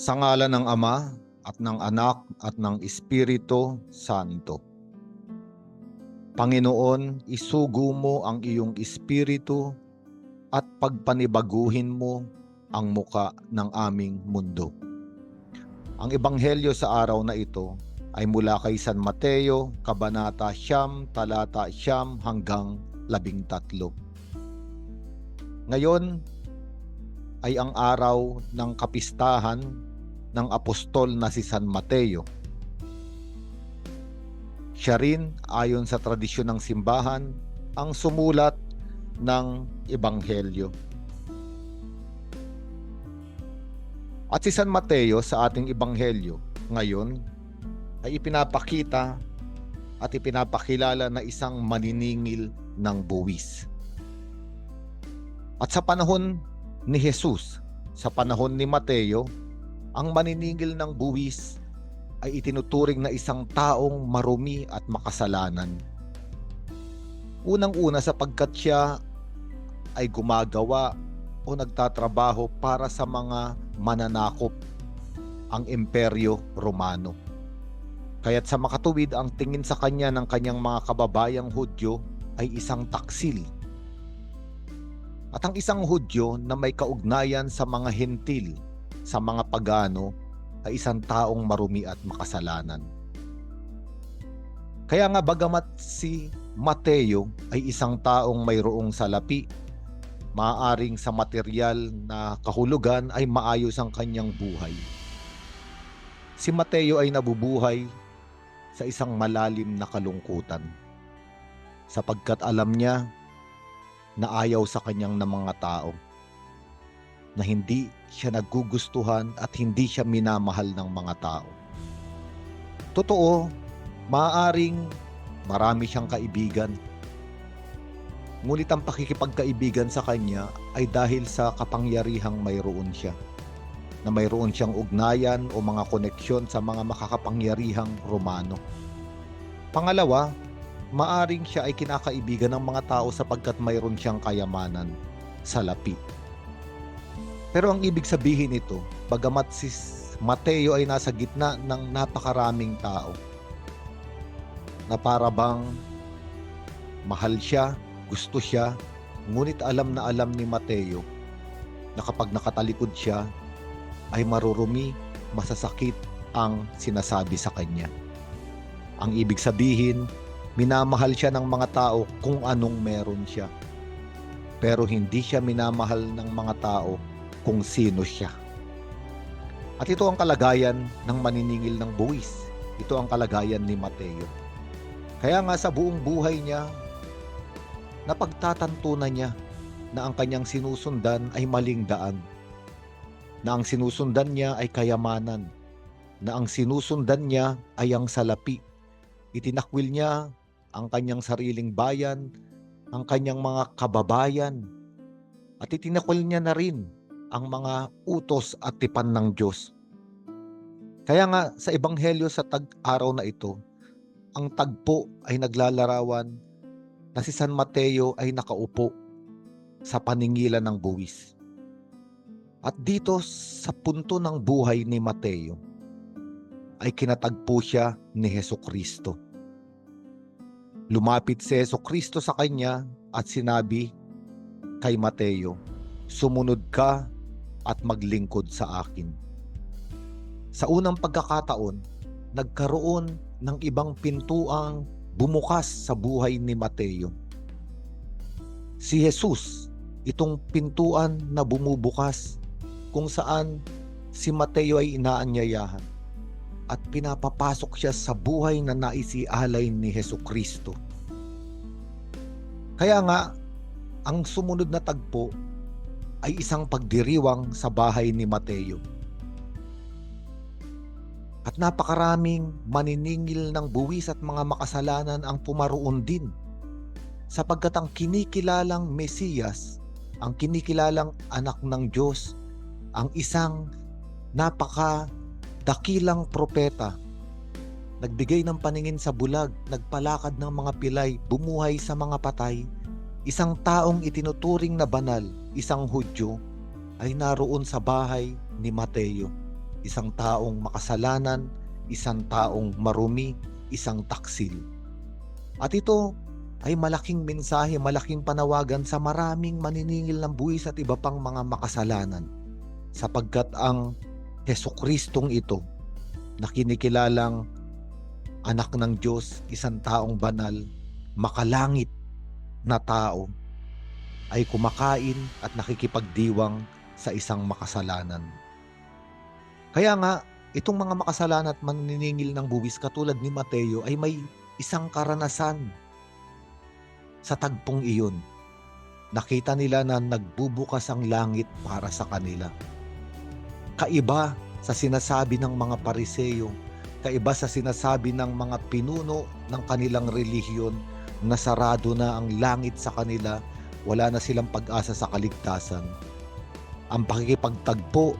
Sa ngala ng Ama at ng Anak at ng Espiritu Santo. Panginoon, isugo mo ang iyong espiritu at pagpanibaguhin mo ang muka ng aming mundo. Ang ebanghelyo sa araw na ito ay mula kay San Mateo, Kabanata Siyam, Talata Siyam hanggang Labing Tatlo. Ngayon ay ang araw ng kapistahan ng apostol na si San Mateo. Siya rin, ayon sa tradisyon ng simbahan, ang sumulat ng Ebanghelyo. At si San Mateo sa ating Ebanghelyo ngayon ay ipinapakita at ipinapakilala na isang maniningil ng buwis. At sa panahon ni Jesus, sa panahon ni Mateo, ang maniningil ng buwis ay itinuturing na isang taong marumi at makasalanan. Unang-una sapagkat siya ay gumagawa o nagtatrabaho para sa mga mananakop ang Imperyo Romano. Kaya't sa makatuwid ang tingin sa kanya ng kanyang mga kababayang Hudyo ay isang taksil. At ang isang Hudyo na may kaugnayan sa mga hentil, sa mga pagano, ay isang taong marumi at makasalanan. Kaya nga bagamat si Mateo ay isang taong mayroong salapi, maaring sa material na kahulugan ay maayos ang kanyang buhay. Si Mateo ay nabubuhay sa isang malalim na kalungkutan sapagkat alam niya na ayaw sa kanyang ng mga tao na hindi siya nagugustuhan at hindi siya minamahal ng mga tao. Totoo, maaaring marami siyang kaibigan. Ngunit ang pakikipagkaibigan sa kanya ay dahil sa kapangyarihang mayroon siya. Na mayroon siyang ugnayan o mga koneksyon sa mga makakapangyarihang Romano. Pangalawa, maaring siya ay kinakaibigan ng mga tao sapagkat mayroon siyang kayamanan sa lapi. Pero ang ibig sabihin nito, bagamat si Mateo ay nasa gitna ng napakaraming tao, na para mahal siya, gusto siya, ngunit alam na alam ni Mateo na kapag nakatalikod siya, ay marurumi, masasakit ang sinasabi sa kanya. Ang ibig sabihin, minamahal siya ng mga tao kung anong meron siya. Pero hindi siya minamahal ng mga tao kung sino siya. At ito ang kalagayan ng maniningil ng buwis. Ito ang kalagayan ni Mateo. Kaya nga sa buong buhay niya, napagtatantunan niya na ang kanyang sinusundan ay maling daan. Na ang sinusundan niya ay kayamanan. Na ang sinusundan niya ay ang salapi. Itinakwil niya ang kanyang sariling bayan, ang kanyang mga kababayan, at itinakwil niya na rin ang mga utos at tipan ng Diyos. Kaya nga sa ebanghelyo sa tag-araw na ito, ang tagpo ay naglalarawan na si San Mateo ay nakaupo sa paningilan ng buwis. At dito sa punto ng buhay ni Mateo ay kinatagpo siya ni Heso Kristo. Lumapit si Heso Kristo sa kanya at sinabi kay Mateo, Sumunod ka at maglingkod sa akin. Sa unang pagkakataon, nagkaroon ng ibang pintuang bumukas sa buhay ni Mateo. Si Jesus, itong pintuan na bumubukas kung saan si Mateo ay inaanyayahan at pinapapasok siya sa buhay na naisialay ni Heso Kristo. Kaya nga, ang sumunod na tagpo ay isang pagdiriwang sa bahay ni Mateo. At napakaraming maniningil ng buwis at mga makasalanan ang pumaroon din sapagkat ang kinikilalang Mesiyas, ang kinikilalang anak ng Diyos, ang isang napaka dakilang propeta, nagbigay ng paningin sa bulag, nagpalakad ng mga pilay, bumuhay sa mga patay, isang taong itinuturing na banal, isang Hudyo, ay naroon sa bahay ni Mateo. isang taong makasalanan, isang taong marumi, isang taksil. At ito ay malaking mensahe, malaking panawagan sa maraming maniningil ng buwis at iba pang mga makasalanan. Sapagkat ang Heso Kristong ito na kinikilalang anak ng Diyos, isang taong banal, makalangit na tao, ay kumakain at nakikipagdiwang sa isang makasalanan. Kaya nga, itong mga makasalanan at maniningil ng buwis katulad ni Mateo ay may isang karanasan sa tagpong iyon. Nakita nila na nagbubukas ang langit para sa kanila. Kaiba sa sinasabi ng mga pariseyo, kaiba sa sinasabi ng mga pinuno ng kanilang relihiyon na sarado na ang langit sa kanila, wala na silang pag-asa sa kaligtasan. Ang pakikipagtagpo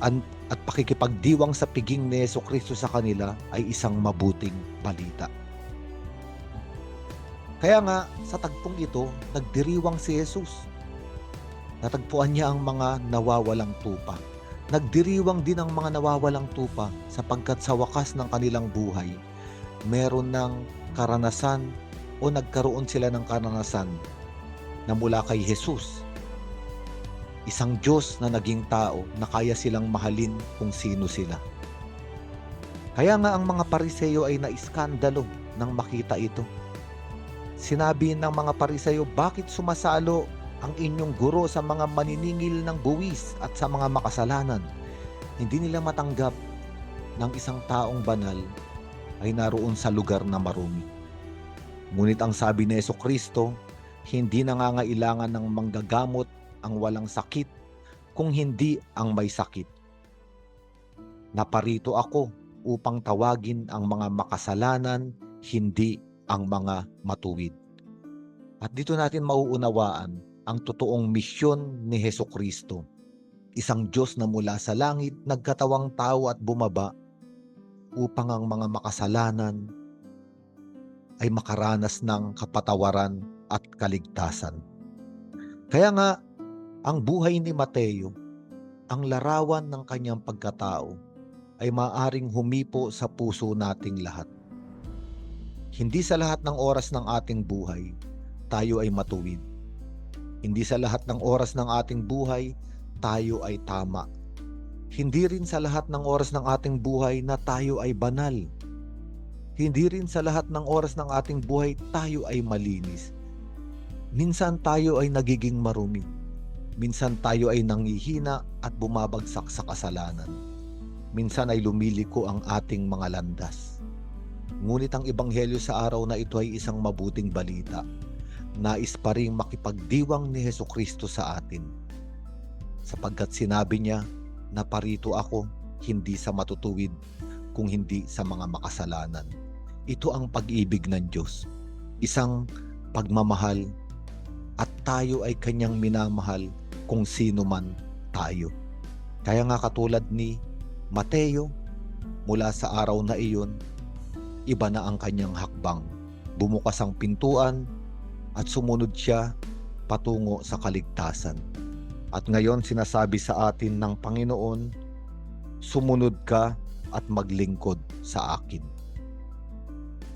at pakikipagdiwang sa piging ni Yeso Kristo sa kanila ay isang mabuting balita. Kaya nga, sa tagpong ito, nagdiriwang si Jesus. Natagpuan niya ang mga nawawalang tupa. Nagdiriwang din ang mga nawawalang tupa sapagkat sa wakas ng kanilang buhay, meron ng karanasan o nagkaroon sila ng karanasan na mula kay Jesus. Isang Diyos na naging tao na kaya silang mahalin kung sino sila. Kaya nga ang mga pariseyo ay naiskandalo nang makita ito. Sinabi ng mga pariseyo, bakit sumasalo ang inyong guro sa mga maniningil ng buwis at sa mga makasalanan? Hindi nila matanggap ng isang taong banal ay naroon sa lugar na marumi. Ngunit ang sabi ni Yeso Kristo, hindi nangangailangan ng manggagamot ang walang sakit kung hindi ang may sakit. Naparito ako upang tawagin ang mga makasalanan, hindi ang mga matuwid. At dito natin mauunawaan ang totoong misyon ni Heso Kristo. Isang Diyos na mula sa langit nagkatawang tao at bumaba upang ang mga makasalanan ay makaranas ng kapatawaran at kaligtasan. Kaya nga, ang buhay ni Mateo, ang larawan ng kanyang pagkatao, ay maaring humipo sa puso nating lahat. Hindi sa lahat ng oras ng ating buhay, tayo ay matuwid. Hindi sa lahat ng oras ng ating buhay, tayo ay tama. Hindi rin sa lahat ng oras ng ating buhay na tayo ay banal. Hindi rin sa lahat ng oras ng ating buhay tayo ay malinis. Minsan tayo ay nagiging marumi. Minsan tayo ay nangihina at bumabagsak sa kasalanan. Minsan ay lumiliko ang ating mga landas. Ngunit ang ebanghelyo sa araw na ito ay isang mabuting balita. Nais pa rin makipagdiwang ni Heso Kristo sa atin. Sapagkat sinabi niya, naparito ako hindi sa matutuwid, kung hindi sa mga makasalanan. Ito ang pag-ibig ng Diyos. Isang pagmamahal at tayo ay kanyang minamahal kung sino man tayo. Kaya nga katulad ni Mateo, mula sa araw na iyon, iba na ang kanyang hakbang. Bumukas ang pintuan at sumunod siya patungo sa kaligtasan. At ngayon sinasabi sa atin ng Panginoon, sumunod ka at maglingkod sa akin.